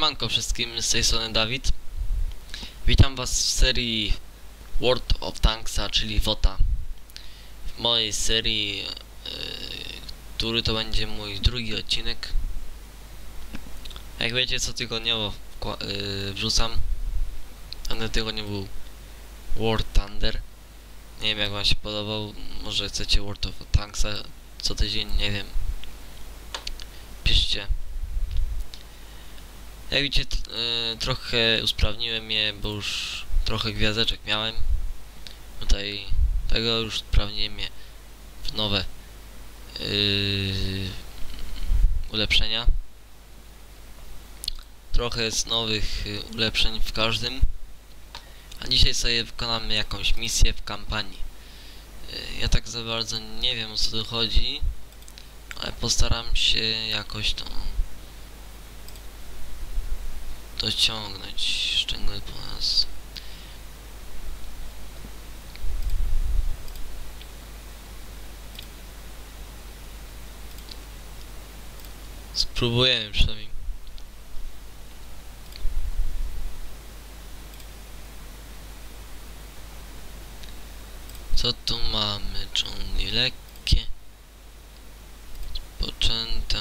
Siemanko wszystkim, z tej strony Dawid. Witam was w serii World of Tanksa, czyli WOTA. W mojej serii, yy, który to będzie mój drugi odcinek. Jak wiecie, co tygodniowo yy, wrzucam. Ten tygodniu był World Thunder. Nie wiem jak wam się podobał, może chcecie World of Tanksa co tydzień, nie wiem. Piszcie. Jak widzicie, y, trochę usprawniłem je, bo już trochę gwiazdeczek miałem. Tutaj tego już usprawniłem je w nowe yy, ulepszenia. Trochę jest nowych y, ulepszeń w każdym. A dzisiaj sobie wykonamy jakąś misję w kampanii. Y, ja tak za bardzo nie wiem o co tu chodzi, ale postaram się jakoś to dociągnąć szczególnie po nas. Spróbujemy przynajmniej. Co tu mamy? Dżungli lekkie. Spoczęta.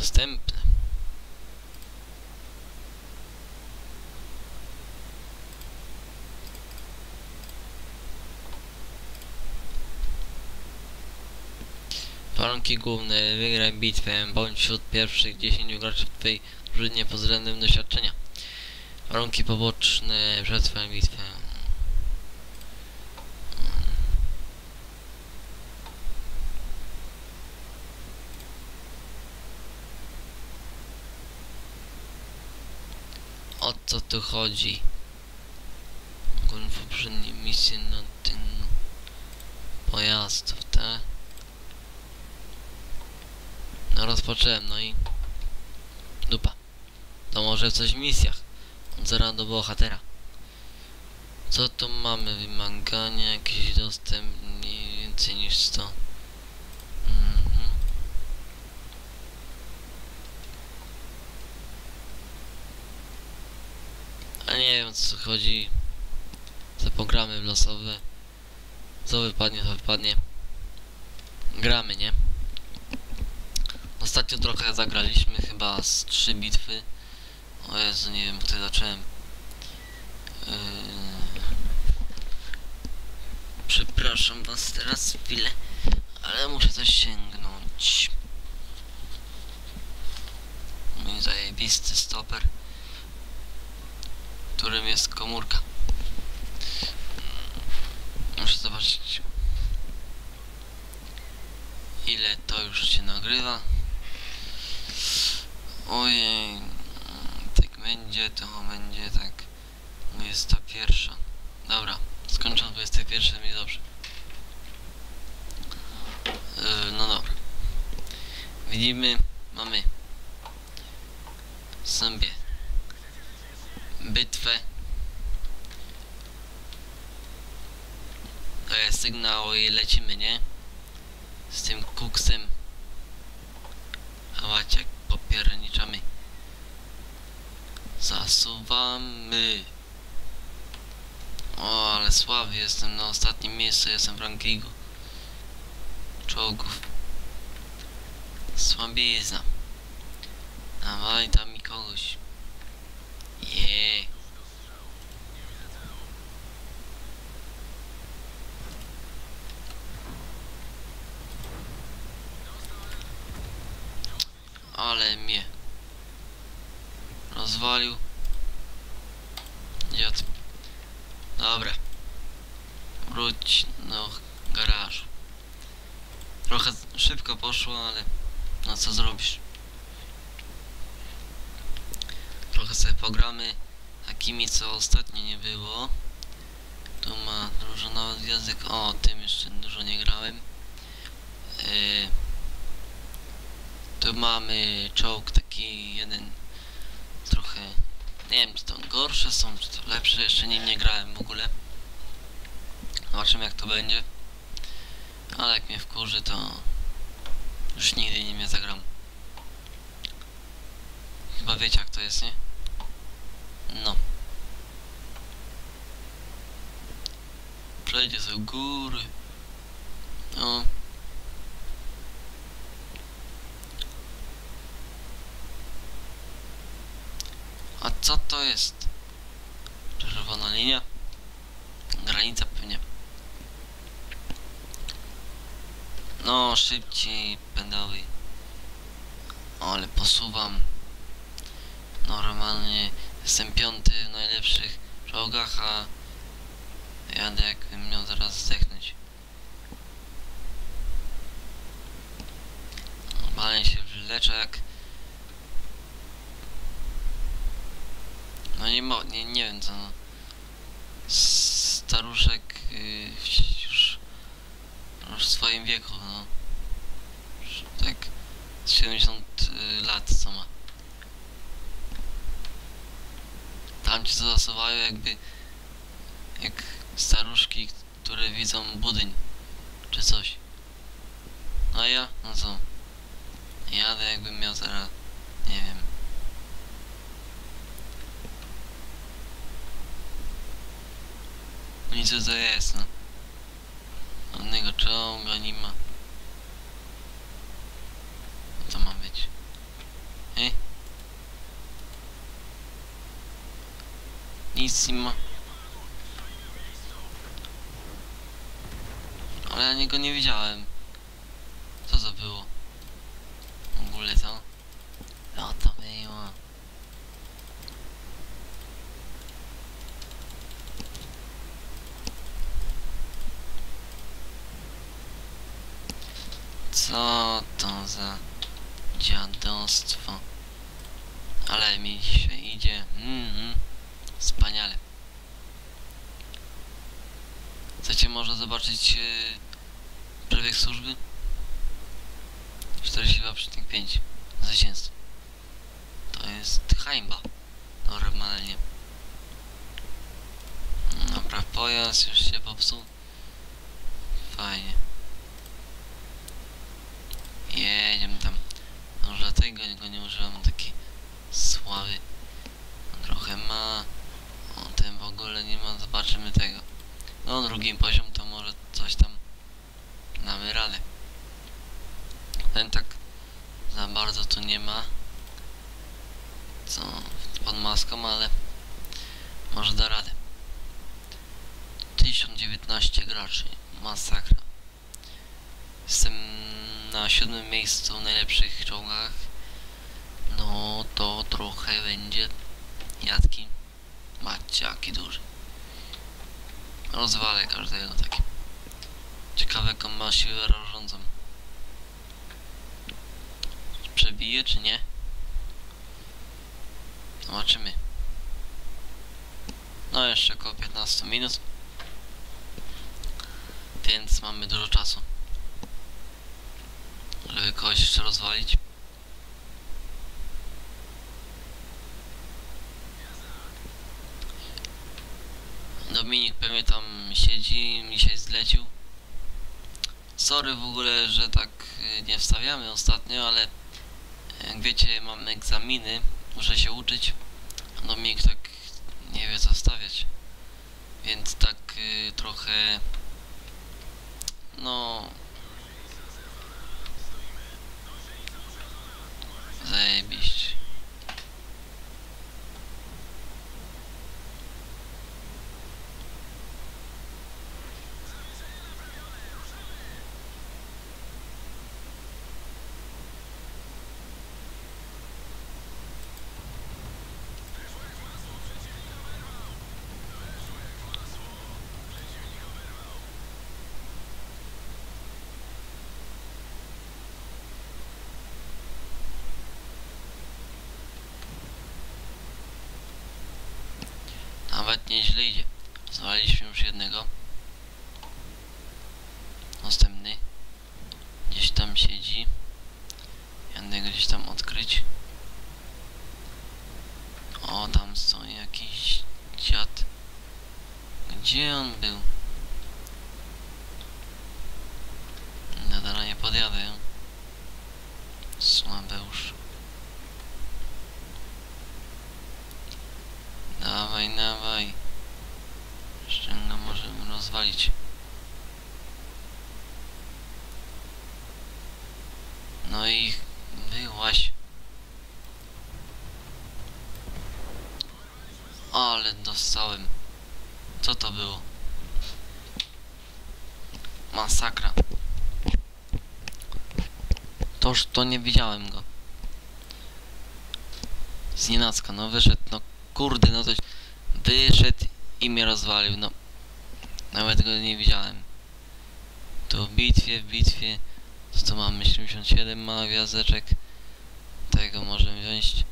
Niedostępne. Warunki główne. Wygraj bitwę. Bądź wśród pierwszych 10 graczy w twojej drużynie pod względem doświadczenia. Warunki poboczne. Przetrwaj bitwę. O co tu chodzi? Ogólnie w poprzedniej misji na tym pojazdów, tak? No rozpocząłem, no i dupa. To może coś w misjach. Od zera do bohatera. Co tu mamy? Wymagania, jakiś dostęp mniej więcej niż 100. Mhm. A nie wiem o co chodzi. Co pogramy w losowe. Co wypadnie, to wypadnie. Gramy, nie? Ostatnio trochę zagraliśmy, chyba z trzy bitwy. O Jezu, nie wiem, tutaj zacząłem. Yy... Przepraszam was teraz chwilę, ale muszę coś sięgnąć. Mój zajebisty stoper, którym jest komórka. Muszę zobaczyć ile to już się nagrywa. Ojej, tak będzie, to będzie tak 21. Dobra, skończę 21 mi dobrze. Yy, no dobra. Widzimy, mamy sobie To jest sygnał i lecimy, nie? Z tym kuksem. Jak popierniczamy. Zasuwamy. O, ale słaby jestem na ostatnim miejscu, jestem w rankingu. Czołgów. Słabizna. Dawaj tam mi kogoś. Jeee. Ale mnie rozwalił. Dziad. Dobra. Wróć do garażu. Trochę szybko poszło, ale no co zrobisz? Trochę sobie pogramy takimi, co ostatnio nie było. Tu ma nawet język. O, tym jeszcze dużo nie grałem. Yy, tu mamy czołg taki jeden trochę nie wiem czy to gorsze są, czy to lepsze, jeszcze nim nie grałem w ogóle. Zobaczymy jak to będzie. Ale jak mnie wkurzy to Już nigdy nie mnie zagram. Chyba wiecie jak to jest, nie? No. Przejdzie sobie góry. No. A co to jest? Czerwona linia? Granica pewnie. No, szybciej pedały. Ale posuwam. Normalnie jestem piąty w najlepszych czołgach, a jadę jakbym miał zaraz zdechnąć. Normalnie się wyleczę jak... No nie mo... nie, nie wiem co no. Staruszek yy, już... już w swoim wieku, no. Tak... z 70 y, lat co ma. Tam ci zasuwają jakby... jak staruszki, które widzą budyń. Czy coś. No ja? No co? Jadę jakbym miał zaraz... nie wiem... I co to jest, no? Żadnego czołga nie ma. Co to ma być? Ej? Ma. Ale ja niego nie widziałem. Co to było? W ogóle co? Co to było? Co to za dziadostwo? Ale mi się idzie. Mhm. Wspaniale. Chcecie może zobaczyć yy, przebieg służby? 42,5 zwycięstwo. To jest hańba. Normalnie. Dobra, pojazd już się popsuł. Fajnie. Jedziemy tam. Może tego go nie używam, taki słaby. On trochę ma. O, ten w ogóle nie ma, zobaczymy tego. No, drugi poziom to może coś tam damy radę. Ten tak za bardzo tu nie ma. Co pod maską, ale może da radę. 1019 graczy. Masakra. Jestem na siódmym miejscu w najlepszych czołgach. No to trochę będzie jadki. Macie jaki duży. Rozwalę każdego taki. Ciekawe jaką ma siłę rażącą. Przebije czy nie? Zobaczymy. No jeszcze około 15 minut. Więc mamy dużo czasu. Żeby kogoś jeszcze rozwalić. Dominik pewnie tam siedzi, mi się zlecił. Sorry w ogóle, że tak y, nie wstawiamy ostatnio, ale jak wiecie mam egzaminy, muszę się uczyć. A Dominik tak nie wie co stawiać. Więc tak y, trochę no nieźle idzie. Zwaliliśmy już jednego. Następny. Gdzieś tam siedzi. Jednego gdzieś tam odkryć. O, tam są jakiś dziad. Gdzie on był? Nadal nie podjadę. Dawaj, dawaj. Szczęga możemy rozwalić. No i byłaś. Ale dostałem. Co to było? Masakra. Toż to nie widziałem go. Znienacka, no wyszedł, no kurde, no to wyszedł i mnie rozwalił, no. Nawet go nie widziałem. To w bitwie, w bitwie. Co to mamy? 77 ma gwiazdeczek. Tego możemy wziąć.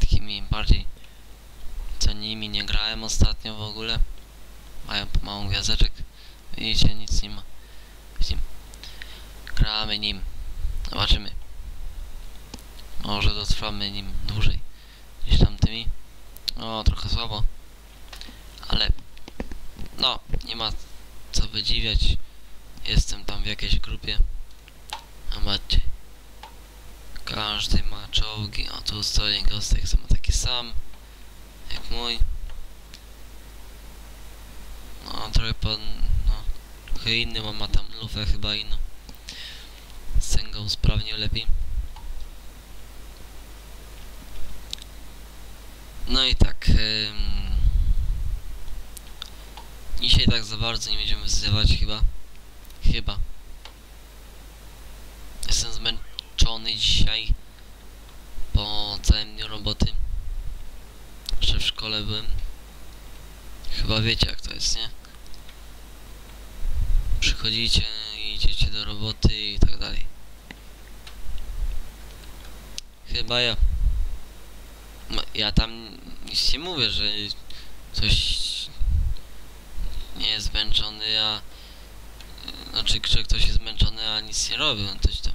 Takimi bardziej co nimi nie grałem ostatnio w ogóle. Mają po małą gwiazdeczek. Widzicie, nic nie ma. Widzimy. Gramy nim. Zobaczymy. Może dotrwamy nim dłużej niż tamtymi. O, trochę słabo. Ale no, nie ma co wydziwiać. Jestem tam w jakiejś grupie. A macie. Każdy ma czołgi. O, tu stoi gostek, co ma taki sam. Jak mój. No, trochę pan, no, trochę inny, bo ma tam lufę chyba inną. Go usprawnił lepiej. No i tak. Ym, dzisiaj tak za bardzo nie będziemy wzywać chyba. Chyba. Jestem zmęczony dzisiaj. Po całym dniu roboty. Jeszcze w szkole byłem. Chyba wiecie jak to jest, nie? Przychodzicie, idziecie do roboty i tak dalej. Chyba ja. Ja tam nic nie mówię, że ktoś nie jest zmęczony, a znaczy, że ktoś jest zmęczony, a nic nie robi, on coś tam.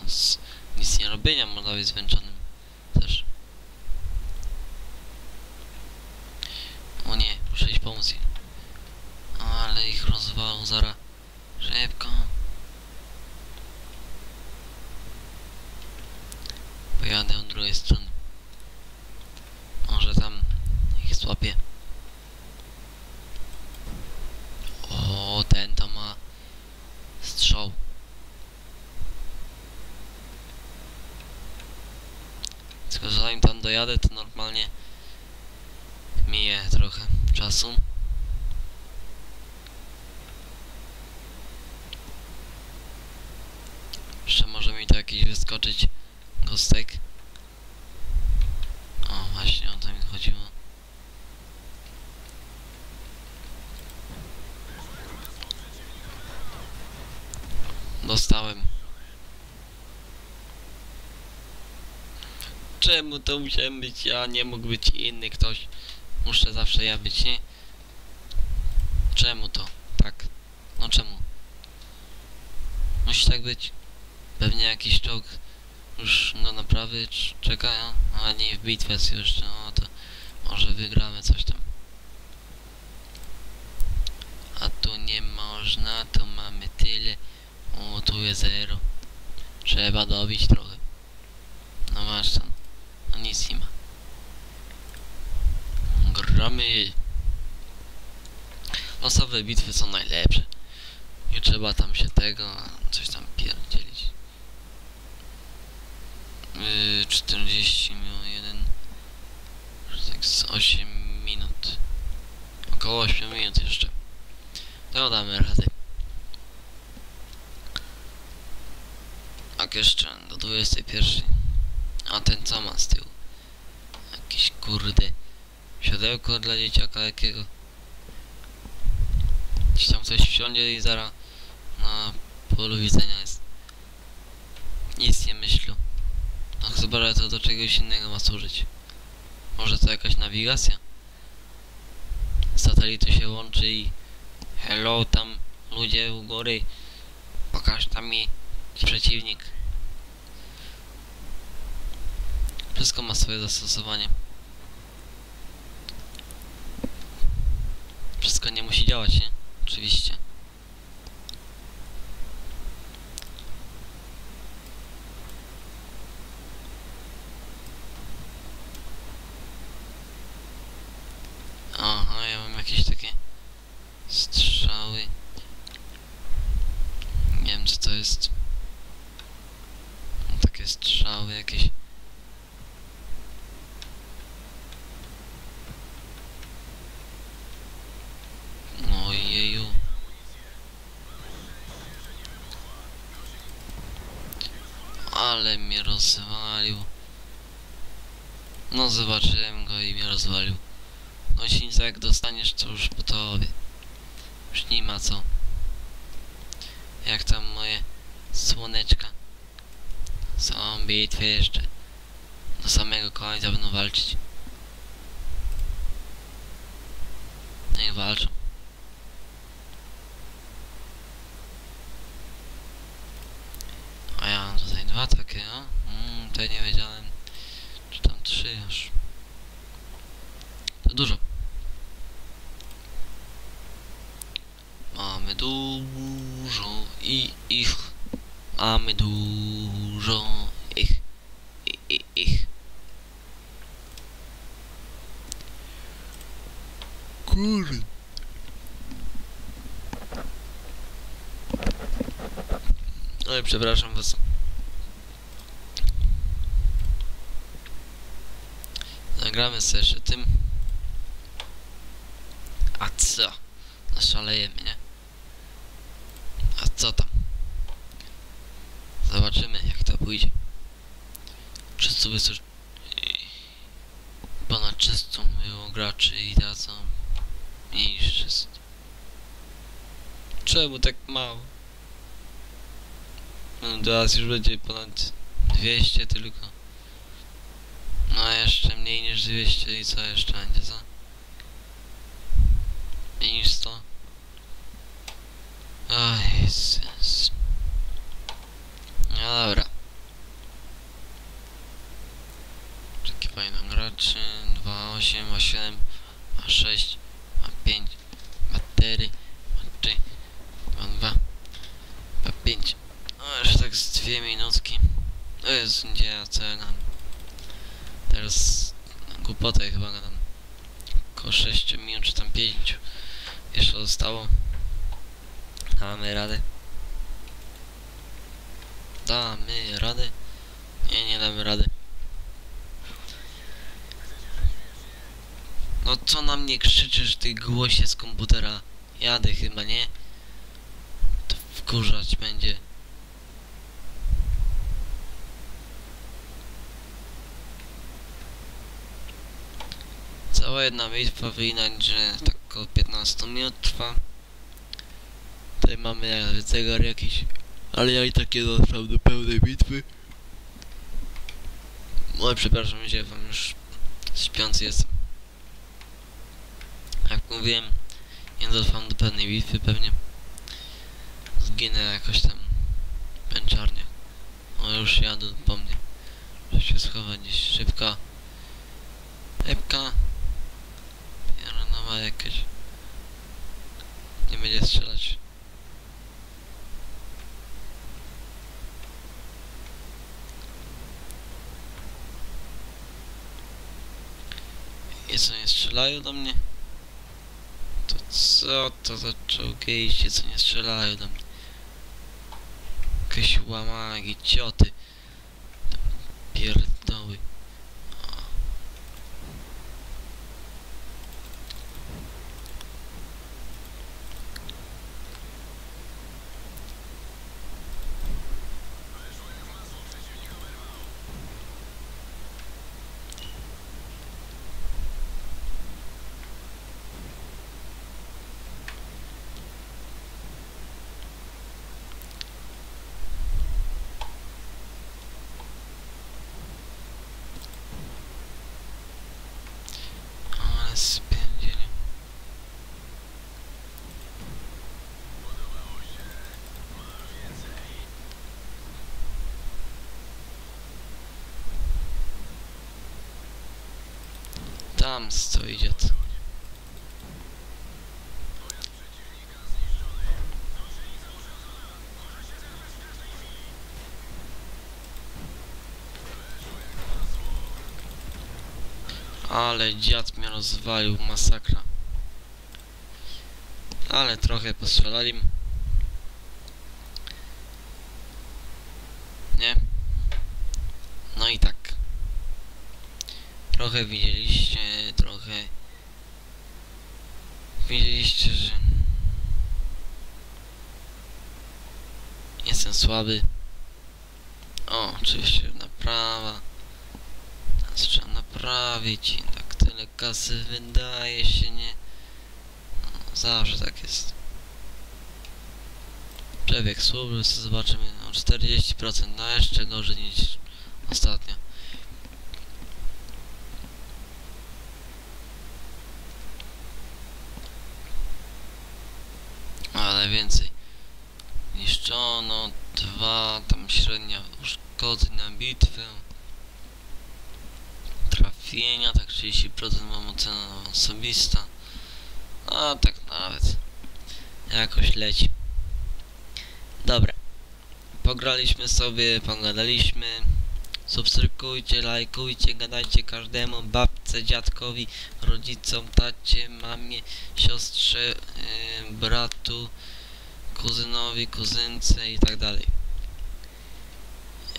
On z nic nie robienia można być zmęczonym też. O nie, muszę iść pomóc im. Ale rozwalą zara. Szybko. Pojadę od drugiej strony. Może tam ich złapię. O, ten to ma strzał. Tylko zanim tam dojadę, to normalnie mije trochę czasu. Jeszcze może mi to jakiś wyskoczyć gostek. O, właśnie o to mi chodziło. Dostałem. Czemu to musiałem być ja, nie mógł być inny ktoś? Muszę zawsze ja być, nie? Czemu to? Tak. No czemu? Musi tak być. Pewnie jakiś czołg już do naprawy cz- czekają, a nie w jest jeszcze, no to może wygramy coś tam. A tu nie można, tu mamy tyle. O, tu jest zero. Trzeba dobić trochę. No masz tam. No nic nie ma. Gramy. Losowe bitwy są najlepsze. Nie trzeba tam się tego, coś tam pierdzielić. Yy, 40 miał jeden. Tak z 8 minut. Około 8 minut jeszcze. To damy radę. Tak jeszcze do 21. A ten co ma z tyłu? Jakiś kurde. Siodełko dla dzieciaka jakiego. Gdzieś tam coś wsiądzie i zaraz na polu widzenia jest. Nic nie myślę. No chyba, że to do czegoś innego ma służyć. Może to jakaś nawigacja? Satelity się łączy i hello tam ludzie u góry pokaż tam mi przeciwnik. Wszystko ma swoje zastosowanie. Wszystko nie musi działać, nie? Oczywiście. Jakieś. Ojeju. Ale mnie rozwalił. No zobaczyłem go i mnie rozwalił. Gąsienica jak dostaniesz to już po tobie. Już nie ma co. Jak tam moje słoneczka. Są bitwy jeszcze. Do samego końca będą walczyć. Niech walczą. A ja mam tutaj dwa takie, o? Mm, tutaj nie wiedziałem. Czy tam trzy już. To dużo. Mamy dużo i ich. Mamy dużo ich. I, i, ich. Kurde. Oj, przepraszam was. Nagramy sobie jeszcze tym. A co? Naszalejemy, nie? A co tam? Zobaczymy pójdzie. Wszyscy wysłuch... Ponad 300 było graczy i dadzą mniej niż 300. Czemu tak mało? No teraz już będzie ponad 200 tylko. No jeszcze mniej niż 200 i co jeszcze będzie, co? Mniej niż 100? Ach, Jezus. No dobra. 3, 2, 8, ma 7, ma 6, 5, ma 4, 3, ma 2, 5. No jeszcze tak z dwie minutki. No jest gdzie ja co ja gadam. Teraz głupotę chyba gadam. Około 6 minut czy tam 5. Jeszcze zostało. Damy radę. Damy radę. Nie, nie damy rady. No co na mnie krzyczysz ty głosie z komputera? Jadę chyba, nie? To wkurzać będzie. Cała jedna bitwa wyinać, że tak około 15 minut trwa. Tutaj mamy jak zegar jakiś, ale ja i tak nie dotrwam do pełnej bitwy. Oj, przepraszam, gdzie wam już śpiący jestem. Jak mówiłem, nie dotrwam do pełnej bitwy pewnie. Zginę jakoś tam pęczarnie. O, już jadą po mnie. Muszę się schować gdzieś szybko. Epka. Piernowa jakaś. Nie będzie strzelać. I co, nie strzelają do mnie? Co to za czołgejście, co nie strzelają do mnie? Jakieś łamagi, cioty. Tam Pierdoły. Ale spędzili. Tam stoi dziad. Ale dziad mnie rozwalił, masakra. Ale trochę postrzelali. Nie? No i tak. Trochę widzieliście, trochę widzieliście, że jestem słaby. O, oczywiście naprawa. Teraz trzeba naprawić i tak tyle kasy wydaje się, nie? No, zawsze tak jest. Przebieg służby, zobaczymy, no 40%, no jeszcze gorzej niż ostatnio. Ale więcej. Niszczono, dwa, tam średnia uszkodzeń na bitwę. Tak 30% mam ocenę osobista. A tak nawet. Jakoś leci. Dobra. Pograliśmy sobie, pogadaliśmy. Subskrybujcie, lajkujcie, gadajcie każdemu, babce, dziadkowi, rodzicom, tacie, mamie, siostrze, yy, bratu, kuzynowi, kuzynce i tak dalej.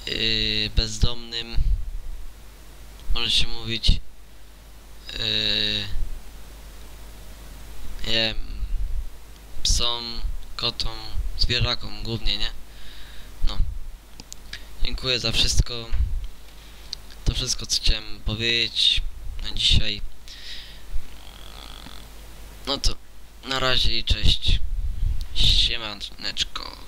Yy, bezdomnym możecie mówić yy, nie wiem, psom, kotom, zwierzakom głównie, nie? No. Dziękuję za wszystko. To wszystko, co chciałem powiedzieć na dzisiaj. No to na razie i cześć. Siemaneczko.